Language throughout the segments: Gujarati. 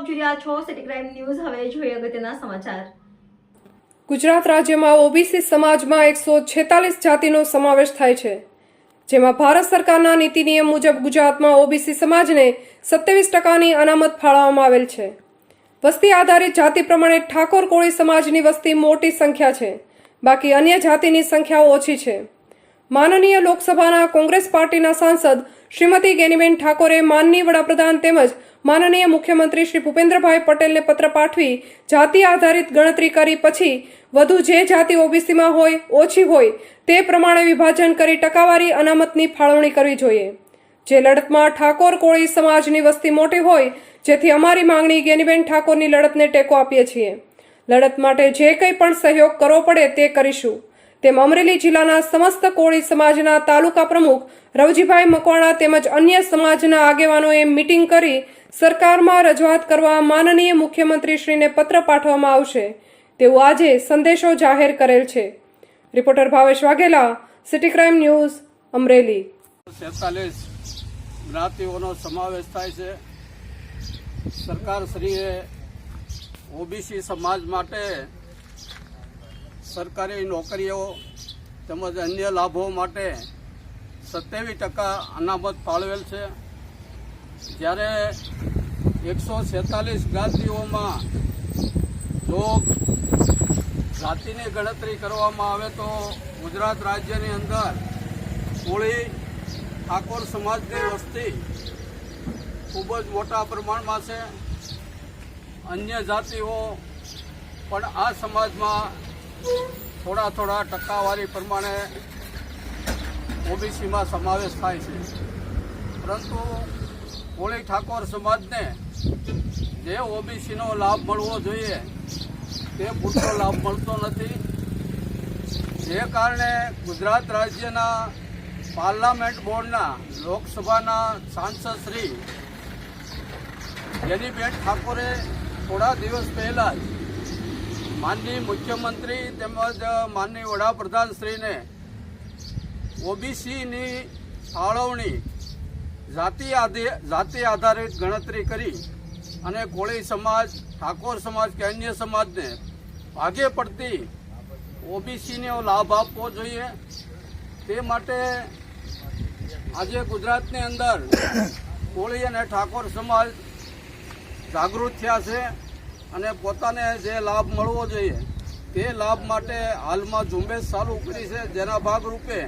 આપ જોઈ રહ્યા છો સિટી ક્રાઇમ ન્યૂઝ હવે જોઈએ અગત્યના સમાચાર. ગુજરાત રાજ્યમાં ઓબીસી સમાજમાં એકસો છેતાલીસ જાતિનો સમાવેશ થાય છે. જેમાં ભારત સરકારના નીતિ નિયમ મુજબ ગુજરાતમાં ઓબીસી સમાજને સત્યાવીસ ટકાની અનામત ફાળવવામાં આવેલ છે. વસ્તી આધારિત જાતિ પ્રમાણે ઠાકોર કોળી સમાજની વસ્તી મોટી સંખ્યા છે. બાકી અન્ય જાતિની સંખ્યા ઓછી છે. માનનીય લોકસભાના કોંગ્રેસ પાર્ટીના સાંસદ શ્રીમતી ગેનીબેન ઠાકોરે માનની વડાપ્રધાન તેમજ માનનીય મુખ્યમંત્રી શ્રી ભૂપેન્દ્રભાઈ પટેલને પત્ર પાઠવી જાતિ આધારિત ગણતરી કરી પછી વધુ જે જાતિ ઓબીસીમાં હોય, ઓછી હોય, તે પ્રમાણે વિભાજન કરી ટકાવારી અનામતની ફાળવણી કરવી જોઈએ. જે લડતમાં ઠાકોર કોળી સમાજની વસ્તી મોટી હોય, જેથી અમારી માંગણી ગેનીબેન ઠાકોરની લડતને ટેકો આપીએ છીએ. લડત માટે જે કંઈ પણ સહયોગ કરવો પડે તે કરીશું. તેમ અમરેલી જિલ્લાના સમસ્ત કોળી સમાજના તાલુકા પ્રમુખ રવજીભાઈ મકવાણા તેમજ અન્ય સમાજના આગેવાનોએ મીટિંગ કરી સરકારમાં રજૂઆત કરવા માનનીય મુખ્યમંત્રીશ્રીને પત્ર પાઠવવામાં આવશે. તેવું આજે સંદેશો જાહેર કરેલ છે. Reporter Bhavesh Vaghela, city crime news, Amreli. સેતાલીસ જ્ઞાતિઓનો સમાવેશ થાય છે. સરકારશ્રીએ ઓબીસી સમાજ માટે સરકારી નોકરીઓ તેમજ અન્ય લાભો માટે સત્યાવીસ ટકા અનામત ફાળવેલ છે. જ્યારે એકસો છેતાલીસ જ્ઞાતિઓમાં જો જાતિની ગણતરી કરવામાં આવે તો ગુજરાત રાજ્યની અંદર કોળી ઠાકોર સમાજની વસ્તી ખૂબ જ મોટા પ્રમાણમાં છે. અન્ય જાતિઓ પણ આ સમાજમાં થોડા થોડા ટકાવારી પ્રમાણે ઓબીસીમાં સમાવેશ થાય છે. પરંતુ કોળી ઠાકોર સમાજને જે ઓબીસીનો લાભ મળવો જોઈએ, તે પૂરતો લાભ મળતો નથી. જે કારણે ગુજરાત રાજ્યના પાર્લામેન્ટ બોર્ડના લોકસભાના સાંસદ શ્રી જેનીબેન ઠાકોરે થોડા દિવસ પહેલાં જ માનનીય મુખ્યમંત્રી તેમજ માનનીય વડાપ્રધાન શ્રીને ઓબીસીની ફાળવણી જાતિ આધે જાતિ આધારિત ગણતરી કરી અને કોળી સમાજ, ઠાકોર સમાજ કે અન્ય સમાજને ભાગે પડતી ઓબીસીને લાભ આપવો જોઈએ. તે માટે આજે ગુજરાતની અંદર કોળી અને ઠાકોર સમાજ જાગૃત થયા છે અને પોતાને જે લાભ મળવો જોઈએ તે લાભ માટે હાલમાં ઝુંબેશ ચાલુ કરી છે. જેના ભાગરૂપે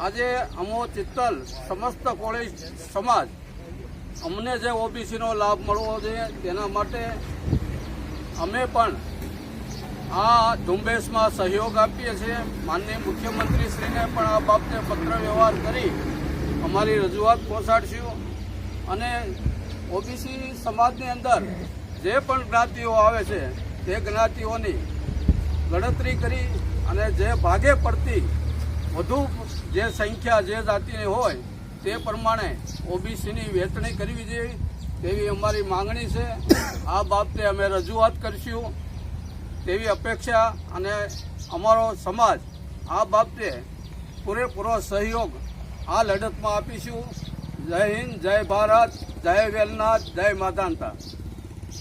આજે અમો ચિત્તલ સમસ્ત કોળી સમાજ અમને જે ઓબીસીનો લાભ મળવો જોઈએ તેના માટે અમે પણ આ ઝુંબેશમાં સહયોગ આપીએ છીએ. માનનીય મુખ્યમંત્રીશ્રીને પણ આ બાબતે પત્ર વ્યવહાર કરી અમારી રજૂઆત પહોંચાડશું અને ઓબીસી સમાજની અંદર જે પણ જ્ઞાતિઓ આવે છે તે જ્ઞાતિઓની ગણતરી કરી અને જે ભાગે પડતી વધુ જે સંખ્યા જે જાતિની હોય તે પ્રમાણે ઓબીસીની વહેંચણી કરવી જોઈએ તેવી અમારી માંગણી છે. આ બાબતે અમે રજૂઆત કરીશું. તેવી અપેક્ષા અને અમારો સમાજ આ બાબતે પૂરેપૂરો સહયોગ આ લડતમાં આપીશું. જય હિન્દ, જય ભારત, જય વેલનાથ, જય માતાંતા